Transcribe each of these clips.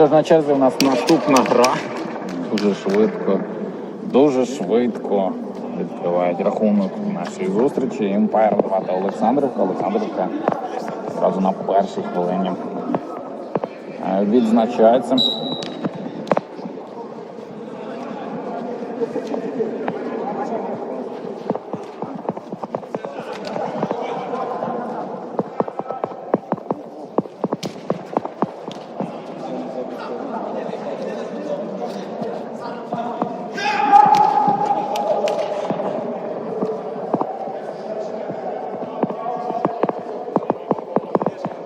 Що ж на у нас наступна гра. Дуже швидко, дуже швидко відкривають рахунок нашої зустрічі. Імпайр 2 та Олександрівка. Олександрівка одразу на першій хвилині е, відзначається.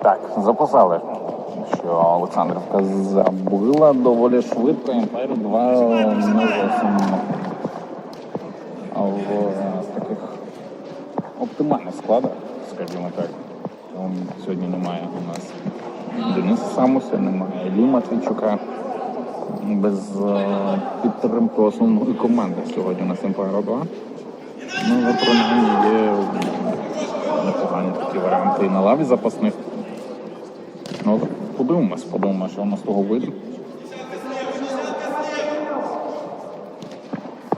Так, записали, що Олександрівка забила доволі швидко. Імпайр 2 не зовсім в таких оптимальних складах, скажімо так. Сьогодні немає у нас Дениса Самуса, немає Іллі Матвійчука. Без е, підтримки основної команди сьогодні у нас Імпайр 2. Ну, принаймні є непогані такі варіанти і на лаві запасних. Ну, подивимось, подивимось, що у нас того вийде.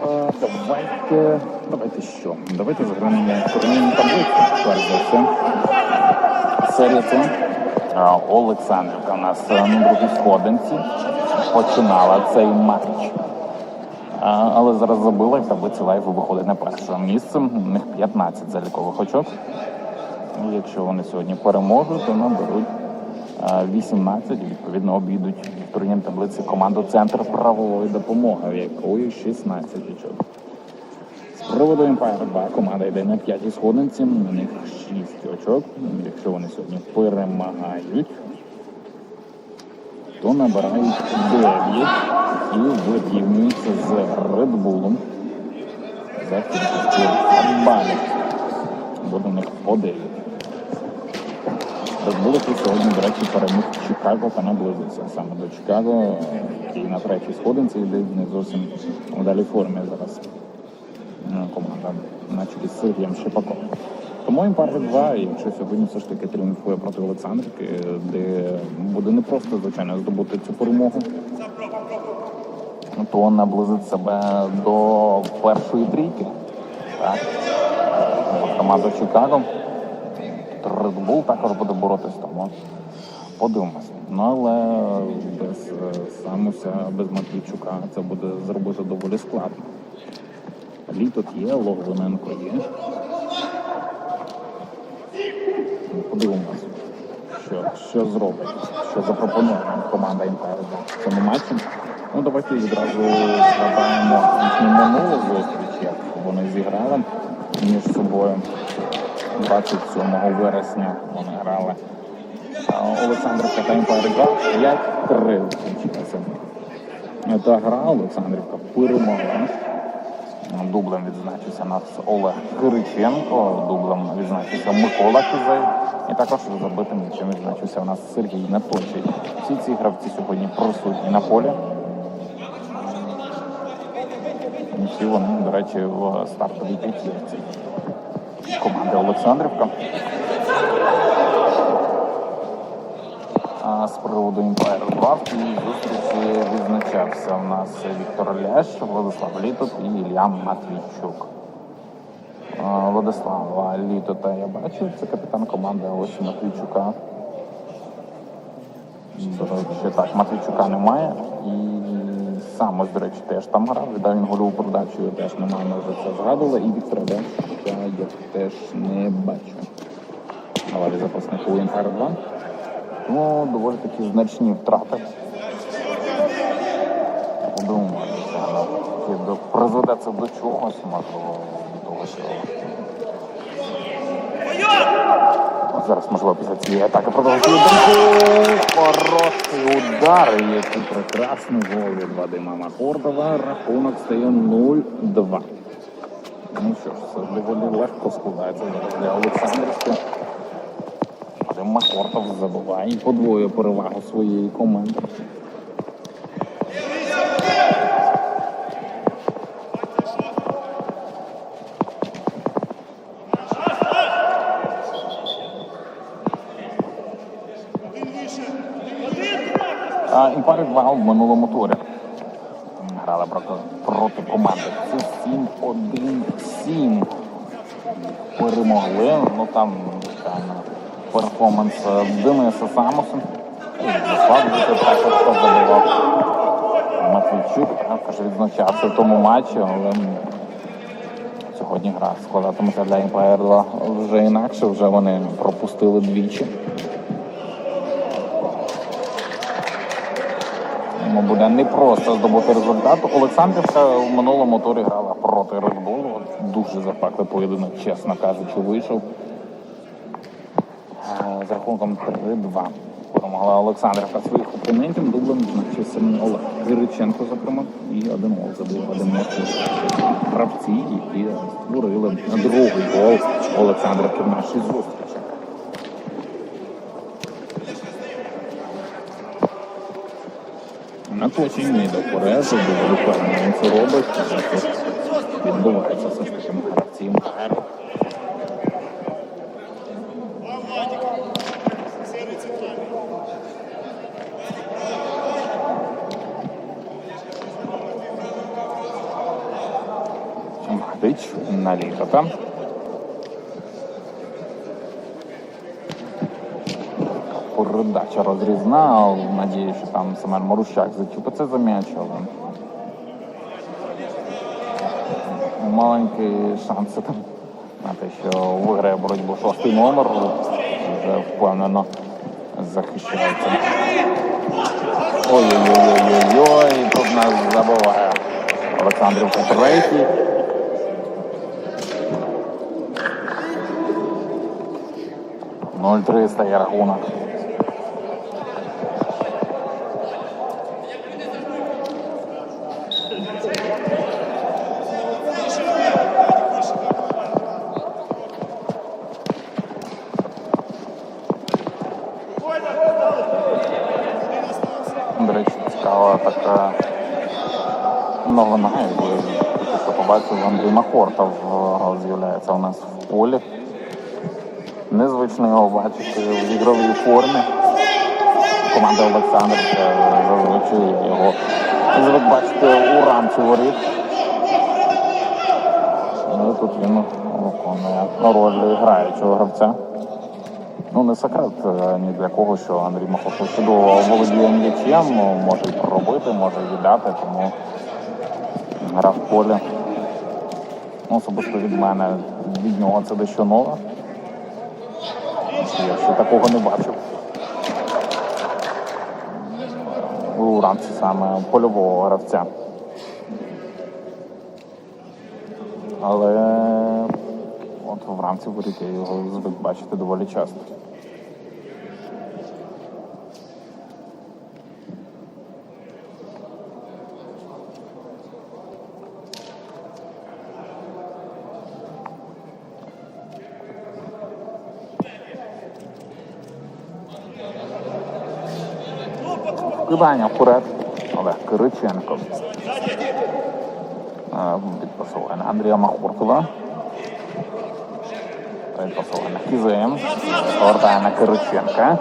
Е, Давайте, давайте що? Давайте зграємо турнірну таблицю. Перш за все. Серія С. Е, Олександрівка у нас е, на другій сходинці починала цей матч. Але зараз забила і таблиці лайфу виходить на перше місце. У них 15 залікових очок. Якщо вони сьогодні переможуть, то наберуть 18 і відповідно обійдуть в таблиці команду Центр правової допомоги, в якої 16 очок. З приводу Empire 2 команда йде на п'ятій сходинці, у них 6 очок. Якщо вони сьогодні перемагають, то набирають 9 і вирівнюються з Red Bull за у них по 9. Який сьогодні, до речі, переміг Чикаго та наблизився саме до Чикаго, який на третій сходинці йде не зовсім в далі формі зараз. Ну, команда на чолі з Сергієм Шипаком. Тому Імпар 2, і якщо сьогодні все ж таки тріумфує проти Олександрівки, де буде не просто, звичайно, здобути цю перемогу, то наблизить себе до першої трійки. Так. До Чикаго. Red Bull також буде боротись, тому подивимося. Ну але без е, Самуся, без Матвійчука це буде зробити доволі складно. Лі тут є, Логвиненко є. Ну, Подивимось, що, що зробить, що запропонує команда Інтеру в цьому матчі. Ну давайте відразу згадаємо їхню минулу зустріч, як вони зіграли між собою. 27 вересня вони грали. А Олександрівка та 2 5-3 закінчилася. Та гра Олександрівка перемогла. Дублем відзначився нас Олег Кириченко, дублем відзначився Микола Кизей. І також забитим м'ячем відзначився у нас Сергій Наточий. Всі ці гравці сьогодні присутні на полі. Всі вони, до речі, в стартовій п'ятірці команди Олександрівка. А з приводу Empire 2 в цій зустрічі відзначався у нас Віктор Ляш, Владислав Літов і Ілля Матвійчук. Владислава Літота я бачив. Це капітан команди ось Матвійчука. До так, Матвійчука немає. І сам до речі, теж там грав. Віддав він гольову передачу, його теж немає, ми вже це згадували. І Віктора Демчика я теж не бачу. Але запасник у Інтер 2. Тому доволі такі значні втрати. Подумаємося, ну, призведе це до чогось, можливо, до того, що Зараз, можливо, після цієї атаки продовжує думку. Хороший удар. Який прекрасний гол від Вадима Махортова. Рахунок стає 0-2. Ну що ж, це доволі легко складається для Олександрівки. Вадим Махортов забуває і подвоює перевагу своєї команди. Імпарі 2 в минулому турі. Грали проти, команди. Це 7-1-7. Перемогли. Ну там, перформанс е, Дениса. Заслав бути також хто забивав. Матвійчук також відзначався в тому матчі, але сьогодні гра складатиметься для Імпаєр 2 вже інакше, вже вони пропустили двічі. Йому буде не просто здобути результат. Олександрівка в минулому турі грала проти Редбулу. Дуже запеклий поєдинок, чесно кажучи, вийшов. З рахунком 3-2 перемогла Олександрівка своїх опонентів. Дублем значився Олег Кириченко, зокрема, і один гол забив один. Гравці, які створили другий гол Олександрівки в нашій зустрічі. На точній до Порежу, доволі впевнено він це робить. але тут Відбувається все ж таки гравці Інтеру. Магдич на лікота. Передача розрізна. Надію, що там Семен Марущак зачепиться за м'яч, але маленький шанс там на те, що виграє боротьбу шостий номер. Вже впевнено захищається. Ой-ой-ой-ой-ой, тут нас забуває Олександрівка третій. Ноль три стає рахунок. До речі, цікава така новина, яку я побачив, Андрій Махортов е, з'являється у нас в полі. Незвично його бачити в ігровій формі. Команда Олександр зазвичай його звик бачити у рамці воріт. Ну, тут він виконує роль граючого гравця. Ну, не секрет е, ні для кого, що Андрій Маховський чудово володіє м'ячем, може і проробити, може і віддати, тому гра в полі. Ну, особисто від мене, від нього це дещо нове. Я ще такого не бачив. У рамці саме польового гравця. Але от в рамці воріт його звик бачити доволі часто. Вкидання вперед. Олег Кириченко. Е, Підпасовує на Андрія Махортова. Підпасовує на Кізеєм. Повертає на Кириченка.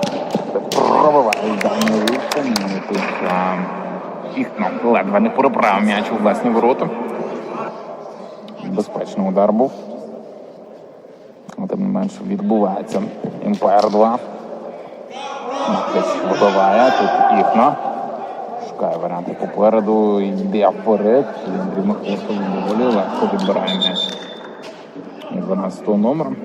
Пробиває дальню відстані. Тут е, ледве не переправив м'яч у власні ворота. Безпечний удар був. Тим не менше відбувається. Empire 2. Матич вибиває. Тут Іхно. Шукає варіанти попереду. Йде вперед. Андрій Михайловський доволі легко відбирає м'яч. І 12 номером.